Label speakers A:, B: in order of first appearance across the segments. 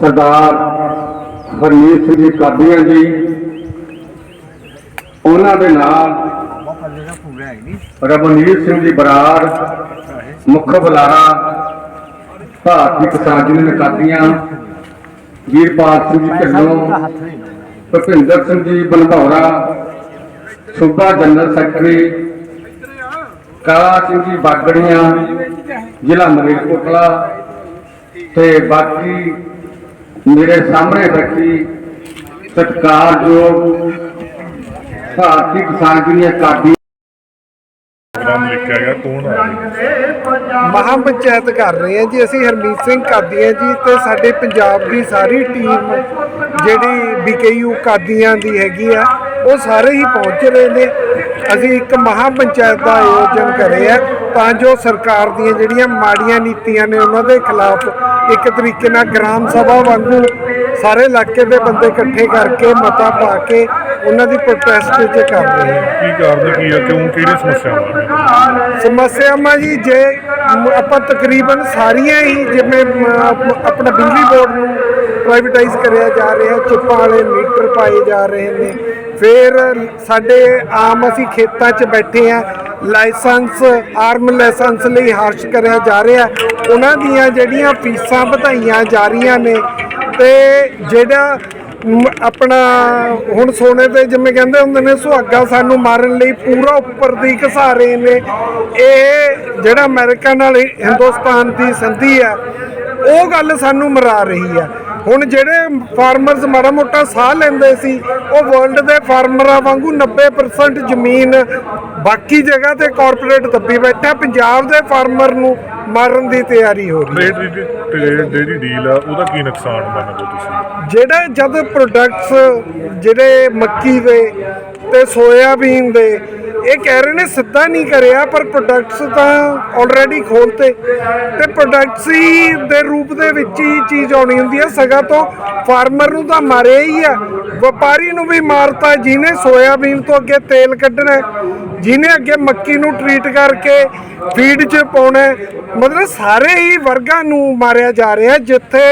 A: ਸਰਦਾਰ ਹਰਮੀਤ ਸਿੰਘ ਜੀ ਕਾਦੀਆਂ ਜੀ, ਉਹਨਾਂ ਦੇ ਨਾਲ ਰਵਨੀਤ ਸਿੰਘ ਜੀ ਬਰਾੜ, ਮੁੱਖ ਬੁਲਾਰਾ ਭਾਰਤੀ ਕਿਸਾਨ ਯੂਨੀਅਨ ਕਾਦੀਆਂ, ਵੀਰਪਾਲ ਸਿੰਘ ਜੀ ਢਿੱਲੋਂ, ਭੁਪਿੰਦਰ ਸਿੰਘ ਜੀ ਬਨਭੌਰਾ ਸੂਬਾ ਜਨਰਲ ਸੈਕਟਰੀ, ਕਾਲਾ ਸਿੰਘ ਜੀ ਬਾਗੜੀਆਂ, ਜ਼ਿਲ੍ਹਾ ਮਲੇਰਕੋਟਲਾ ਤੇ ਬਾਕੀ ਮੇਰੇ ਸਾਹਮਣੇ ਬੈਠੀ ਸਤਿਕਾਰਯੋਗ ਭਾਰਤੀ ਕਿਸਾਨ ਯੂਨੀਅਨ ਕਾਦੀ
B: ਪ੍ਰੋਗਰਾਮ ਲਿਖਿਆ ਗਿਆ ਕੌਣ ਆ ਰਹੀ
C: ਮਹਾਂ ਪੰਚਾਇਤ ਕਰ ਰਹੇ ਹਾਂ ਜੀ ਅਸੀਂ ਹਰਮੀਤ ਸਿੰਘ ਕਾਦੀਆਂ ਜੀ ਤੇ ਸਾਡੇ ਪੰਜਾਬ ਦੀ ਸਾਰੀ ਟੀਮ ਜਿਹੜੀ ਬੀਕੇਯੂ ਕਾਦੀਆਂ ਦੀ ਹੈਗੀ ਆ ਉਹ ਸਾਰੇ ਹੀ ਪਹੁੰਚ ਰਹੇ ਨੇ। ਅਸੀਂ ਇੱਕ ਮਹਾਂ ਪੰਚਾਇਤ ਦਾ ਆਯੋਜਨ ਕਰਿਆ ਤਾਂ ਜੋ ਸਰਕਾਰ ਦੀਆਂ ਜਿਹੜੀਆਂ ਮਾੜੀਆਂ ਨੀਤੀਆਂ ਨੇ ਉਹਨਾਂ ਦੇ ਖਿਲਾਫ ਇੱਕ ਤਰੀਕੇ ਨਾਲ ਗ੍ਰਾਮ ਸਭਾ ਵਾਂਗੂ ਸਾਰੇ ਇਲਾਕੇ ਦੇ ਬੰਦੇ ਇਕੱਠੇ ਕਰਕੇ ਮਤਾ ਪਾ ਕੇ ਉਹਨਾਂ ਦੀ ਪ੍ਰੋਟੈਸਟ ਚ ਕਰ ਰਹੇ ਹਾਂ
B: ਕੀ ਕਾਰਨ ਕੀ ਆ? ਕਿਉਂ ਕਿਹੜੀ ਸਮੱਸਿਆਵਾਂ ਨੇ?
C: ਸਮੱਸਿਆਵਾਂ ਜੀ ਜੇ ਆਪਾਂ ਤਕਰੀਬਨ ਸਾਰੀਆਂ ਹੀ ਜਿਵੇਂ ਆਪਣਾ ਬਿਜਲੀ ਬੋਰਡ ਨੂੰ ਪ੍ਰਾਈਵੇਟਾਈਜ਼ ਕਰਿਆ ਜਾ ਰਿਹਾ ਚਿੱਪਾਂ ਵਾਲੇ ਮੀਟਰ ਪਾਏ ਜਾ ਰਹੇ ਨੇ ਫਿਰ ਸਾਡੇ ਆਮ ਅਸੀਂ ਖੇਤਾਂ 'ਚ ਬੈਠੇ ਆ ਲਾਇਸੈਂਸ ਆਰਮ ਲਾਇਸੈਂਸ ਲਈ ਹਰਸ਼ ਕਰਿਆ ਜਾ ਰਿਹਾ। ਉਹਨਾਂ ਦੀਆਂ ਜਿਹੜੀਆਂ ਫੀਸਾਂ ਵਧਾਈਆਂ ਜਾ ਰਹੀਆਂ ਨੇ ਤੇ ਜਿਹੜਾ ਆਪਣਾ ਹੁਣ ਸੋਨੇ ਤੇ ਜਿਵੇਂ ਕਹਿੰਦੇ ਹੁੰਦੇ ਨੇ, ਸੁਹਾਗਾ ਸਾਨੂੰ ਮਾਰਨ ਲਈ ਪੂਰਾ ਉੱਪਰ ਦੀ ਘਸਾ ਰਹੇ ਨੇ। ਇਹ ਜਿਹੜਾ ਅਮਰੀਕਾ ਨਾਲ ਹਿੰਦੁਸਤਾਨ ਦੀ ਸੰਧੀ ਆ, ਉਹ ਗੱਲ ਸਾਨੂੰ ਮਰਾ ਰਹੀ ਹੈ ਹੁਣ ਜਿਹੜੇ ਫਾਰਮਰਸ ਮਾੜਾ ਮੋਟਾ ਸਾਹ ਲੈਂਦੇ ਸੀ ਉਹ ਵਰਲਡ ਦੇ ਫਾਰਮਰਾਂ ਵਾਂਗੂ 90% ਜ਼ਮੀਨ ਬਾਕੀ ਜਗ੍ਹਾ ਤੇ ਕਾਰਪੋਰੇਟ ਦੱਬੀ ਬੈਠਾ ਪੰਜਾਬ ਦੇ ਫਾਰਮਰ ਨੂੰ ਮਾਰਨ ਦੀ ਤਿਆਰੀ ਹੋ ਰਹੀ ਹੈ।
B: ਟ੍ਰੇਡ ਦੀ ਟ੍ਰੇਡ ਜਿਹੜੀ ਡੀਲ ਆ ਉਹਦਾ ਕੀ ਨੁਕਸਾਨ ਮੰਨਦੇ ਤੁਸੀਂ?
C: ਜਿਹੜੇ ਜਦ ਪ੍ਰੋਡਕਟਸ ਜਿਹੜੇ ਮੱਕੀ ਦੇ ਤੇ ਸੋਇਆਬੀਨ ਦੇ ਇਹ ਕਹਿ ਰਹੇ ਨੇ ਸਿੱਧਾ ਨਹੀਂ ਕਰਿਆ, ਪਰ ਪ੍ਰੋਡਕਟਸ ਤਾਂ ਆਲਰੇਡੀ ਖੋਲਤੇ। ਤੇ ਪ੍ਰੋਡਕਟਸ ਹੀ ਦੇ ਰੂਪ ਦੇ ਵਿੱਚ ਹੀ ਚੀਜ਼ ਆਉਣੀ ਹੁੰਦੀ ਹੈ। ਸਗਾ ਤੋਂ ਫਾਰਮਰ ਨੂੰ ਤਾਂ ਮਾਰਿਆ ਹੀ ਆ। ਵਪਾਰੀ ਨੂੰ ਵੀ ਮਾਰਤਾ, ਜਿਹਨੇ ਸੋਇਆਬੀਨ ਤੋਂ ਅੱਗੇ ਤੇਲ ਕੱਢਣਾ ਜਿਹਨੇ ਅੱਗੇ ਮੱਕੀ ਨੂੰ ਟ੍ਰੀਟ ਕਰਕੇ ਫੀਡ 'ਚ ਪਾਉਣਾ ਮਤਲਬ ਸਾਰੇ ਹੀ ਵਰਗਾਂ ਨੂੰ ਮਾਰਿਆ ਜਾ ਰਿਹਾ ਜਿੱਥੇ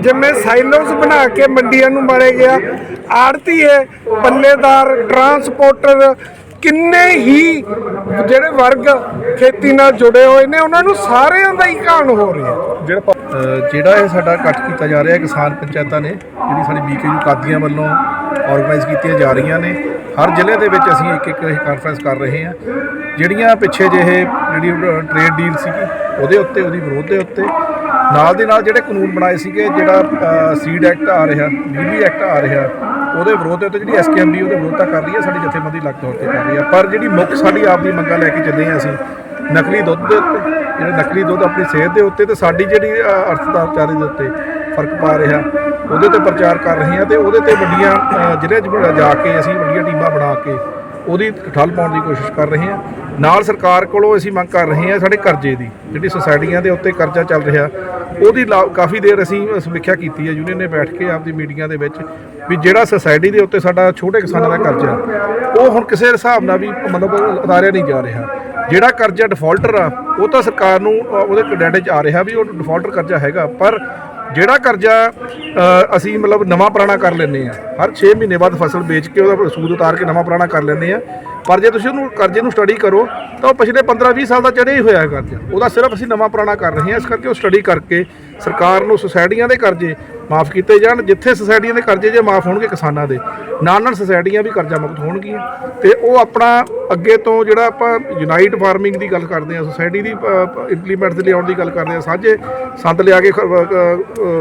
C: ਜਿਵੇਂ ਸਾਈਲੋਸ ਬਣਾ ਕੇ ਮੰਡੀਆਂ ਨੂੰ ਮਾਰੇ ਗਿਆ। ਆੜਤੀ ਹੈ, ਪੱਲੇਦਾਰ ਟਰਾਂਸਪੋਰਟਰ ਕਿੰਨੇ ਹੀ ਜਿਹੜੇ ਵਰਗ ਖੇਤੀ ਨਾਲ ਜੁੜੇ ਹੋਏ ਨੇ, ਉਹਨਾਂ ਨੂੰ ਸਾਰਿਆਂ ਦਾ ਹੀ ਘਾਣ ਹੋ ਰਿਹਾ।
B: ਜਿਹੜਾ
D: ਜਿਹੜਾ ਇਹ ਸਾਡਾ ਇਕੱਠ ਕੀਤਾ ਜਾ ਰਿਹਾ, ਕਿਸਾਨ ਪੰਚਾਇਤਾਂ ਨੇ, ਜਿਹੜੀ ਸਾਡੀ ਬੀਕੇਯੂ ਕਾਦੀਆਂ ਵੱਲੋਂ ਆਰਗੇਨਾਈਜ਼ ਕੀਤੀਆਂ ਜਾ ਰਹੀਆਂ ਨੇ, ਹਰ ਜ਼ਿਲ੍ਹੇ ਦੇ ਵਿੱਚ ਅਸੀਂ ਇੱਕ ਇੱਕ ਇਹ ਕਾਨਫਰੰਸ ਕਰ ਰਹੇ ਹਾਂ। ਜਿਹੜੀਆਂ ਪਿੱਛੇ ਜਿਹੇ ਜਿਹੜੀ ਟ੍ਰੇਡ ਡੀਲ ਸੀਗੀ, ਉਹਦੇ ਉੱਤੇ, ਉਹਦੀ ਵਿਰੋਧ ਦੇ ਉੱਤੇ, ਨਾਲ ਦੇ ਨਾਲ ਜਿਹੜੇ ਕਾਨੂੰਨ ਬਣਾਏ ਸੀਗੇ, ਜਿਹੜਾ ਸੀਡ ਐਕਟ ਆ ਰਿਹਾ ਬਿਜਲੀ ਐਕਟ ਆ ਰਿਹਾ ਉਹਦੇ ਵਿਰੋਧ ਦੇ ਉੱਤੇ ਜਿਹੜੀ ਐਸਕੇਐਮਬੀ ਉਹਦੇ ਵਿਰੋਧ ਤਾਂ ਕਰ ਰਹੀ ਹੈ ਸਾਡੀ ਜਥੇਬੰਦੀ ਲੱਗ ਤੌਰ ਤੇ ਕਰ ਰਹੀ ਹੈ। ਪਰ ਜਿਹੜੀ ਮੁੱਖ ਸਾਡੀ ਆਪ ਦੀ ਮੰਗਾਂ ਲੈ ਕੇ ਚੱਲੇ ਹਾਂ ਅਸੀਂ ਨਕਲੀ ਦੁੱਧ ਦੇ ਉੱਤੇ ਜਿਹੜੇ ਨਕਲੀ ਦੁੱਧ ਆਪਣੀ ਸਿਹਤ ਦੇ ਉੱਤੇ ਤੇ ਸਾਡੀ ਜਿਹੜੀ ਅ, ਅਰਥਚਾਰੇ ਦੇ ਉੱਤੇ ਫ਼ਰਕ ਪਾ ਰਿਹਾ ਉਹਦੇ ਤੇ ਪ੍ਰਚਾਰ ਕਰ ਰਹੇ ਹਾਂ ਤੇ ਉਹਦੇ ਤੇ ਵੱਡੀਆਂ ਜਿਹੜੇ ਜਾ ਕੇ ਅਸੀਂ ਵੱਡੀਆਂ ਟੀਮਾਂ ਬਣਾ ਕੇ ਉਹਦੀ ਠੱਲ ਪਾਉਣ ਦੀ ਕੋਸ਼ਿਸ਼ ਕਰ ਰਹੇ ਹਾਂ। ਨਾਲ ਸਰਕਾਰ ਕੋਲੋਂ ਅਸੀਂ ਮੰਗ ਕਰ ਰਹੇ ਹਾਂ ਸਾਡੇ ਕਰਜ਼ੇ ਦੀ, ਜਿਹੜੀ ਸੁਸਾਇਟੀਆਂ ਦੇ ਉੱਤੇ ਕਰਜ਼ਾ ਚੱਲ ਰਿਹਾ, ਉਹਦੀ ਲਾ- ਕਾਫੀ ਦੇਰ ਅਸੀਂ ਸਮੀਖਿਆ ਕੀਤੀ ਹੈ, ਯੂਨੀਅਨ ਨੇ ਬੈਠ ਕੇ ਆਪਦੀ ਮੀਟਿੰਗਾਂ ਦੇ ਵਿੱਚ ਵੀ ਜਿਹੜਾ ਸੁਸਾਇਟੀ ਦੇ ਉੱਤੇ ਸਾਡਾ ਛੋਟੇ ਕਿਸਾਨਾਂ ਦਾ ਕਰਜ਼ਾ, ਉਹ ਹੁਣ ਕਿਸੇ ਹਿਸਾਬ ਨਾਲ ਵੀ ਮਤਲਬ ਉਤਾਰਿਆ ਨਹੀਂ ਜਾ ਰਿਹਾ। ਜਿਹੜਾ ਕਰਜ਼ਾ ਡਿਫਾਲਟਰ ਆ, ਉਹ ਤਾਂ ਸਰਕਾਰ ਨੂੰ ਉਹਦੇ ਡਾਟੇ 'ਚ ਆ ਰਿਹਾ ਵੀ ਉਹ ਡਿਫਾਲਟਰ ਕਰਜ਼ਾ ਹੈਗਾ, ਪਰ ਜਿਹੜਾ ਕਰਜ਼ਾ ਅਸੀਂ ਮਤਲਬ ਨਵਾਂ ਪੁਰਾਣਾ ਕਰ ਲੈਂਦੇ ਆ ਹਰ 6 ਮਹੀਨੇ ਬਾਅਦ ਫਸਲ ਵੇਚ ਕੇ ਉਹਦਾ ਸੂਦ ਉਤਾਰ ਕੇ ਨਵਾਂ ਪੁਰਾਣਾ ਕਰ ਲੈਂਦੇ ਆ ਪਰ ਜੇ ਤੁਸੀਂ ਉਹਨੂੰ ਕਰਜ਼ੇ ਨੂੰ ਸਟੱਡੀ ਕਰੋ, ਤਾਂ ਉਹ ਪਿਛਲੇ 15-20 ਸਾਲ ਦਾ ਚੜ੍ਹਿਆ ਹੀ ਹੋਇਆ ਹੈ ਕਰਜ਼ਾ। ਉਹਦਾ ਸਿਰਫ ਅਸੀਂ ਨਵਾਂ ਪੁਰਾਣਾ ਕਰ ਰਹੇ ਹਾਂ, ਇਸ ਕਰਕੇ ਉਹ ਸਟੱਡੀ ਕਰਕੇ ਸਰਕਾਰ ਨੂੰ ਸੁਸਾਇਟੀਆਂ ਦੇ ਕਰਜ਼ੇ ਮਾਫ ਕੀਤੇ ਜਾਣ, ਜਿੱਥੇ ਸੁਸਾਇਟੀਆਂ ਦੇ ਕਰਜ਼ੇ ਜੇ ਮਾਫ ਹੋਣਗੇ ਕਿਸਾਨਾਂ ਦੇ, ਨਾਲ ਨਾਲ ਸੁਸਾਇਟੀਆਂ ਵੀ ਕਰਜ਼ਾ ਮੁਕਤ ਹੋਣਗੀਆਂ। ਤੇ ਉਹ ਆਪਣਾ ਅੱਗੇ ਤੋਂ ਜਿਹੜਾ ਆਪਾਂ ਯੂਨਾਈਟ ਫਾਰਮਿੰਗ ਦੀ ਗੱਲ ਕਰਦੇ ਆ ਸੁਸਾਇਟੀ ਦੀ ਇੰਪਲੀਮੈਂਟ ਦੇ ਲਿਆਉਣ ਦੀ ਗੱਲ ਕਰਦੇ ਆ ਸਾਂਝੇ ਸੰਦ ਲਿਆ ਕੇ ਖ-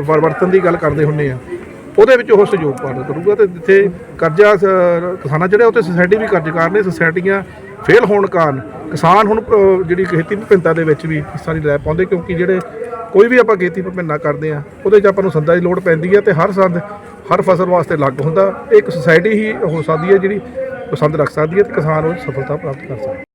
D: ਵਰਤਨ ਦੀ ਗੱਲ ਕਰਦੇ ਹੁੰਨੇ ਆ ਉਹਦੇ ਵਿੱਚ ਉਹ ਸਹਿਯੋਗ ਪਾਣਾ ਕਰੂਗਾ ਤੇ ਜਿੱਥੇ ਕਰਜ਼ਾ ਕਿਸਾਨਾਂ ਜਿਹੜੇ ਉੱਥੇ ਸੁਸਾਇਟੀ ਵੀ ਕਰਜ਼ਕਾਰ ਨੇ ਸੁਸਾਇਟੀਆਂ ਫੇਲ ਹੋਣ ਕਾਰਨ ਕਿਸਾਨ ਹੁਣ ਜਿਹੜੀ ਖੇਤੀ ਵਿਭਿੰਨਤਾ ਦੇ ਵਿੱਚ ਵੀ ਹਿੱਸਾ ਨਹੀਂ ਲੈ ਪਾਉਂਦੇ ਕਿਉਂਕਿ ਜਿਹੜੇ ਕੋਈ ਵੀ ਆਪਾਂ ਖੇਤੀ ਵਿਭਿੰਨਤਾ ਕਰਦੇ ਆ, ਉਹਦੇ 'ਚ ਆਪਾਂ ਨੂੰ ਸੰਦਾਂ ਦੀ ਲੋੜ ਪੈਂਦੀ ਹੈ ਤੇ ਹਰ ਸੰਦ, ਹਰ ਫਸਲ ਵਾਸਤੇ ਅਲੱਗ ਹੁੰਦਾ ਇਹ ਇੱਕ ਸੁਸਾਇਟੀ ਹੀ ਹੋ ਸਕਦੀ ਹੈ ਜਿਹੜੀ ਪਸੰਦ ਰੱਖ ਸਕਦੀ ਹੈ ਤੇ ਕਿਸਾਨ ਉਹ ਸਫਲਤਾ ਪ੍ਰਾਪਤ ਕਰ ਸਕਦਾ।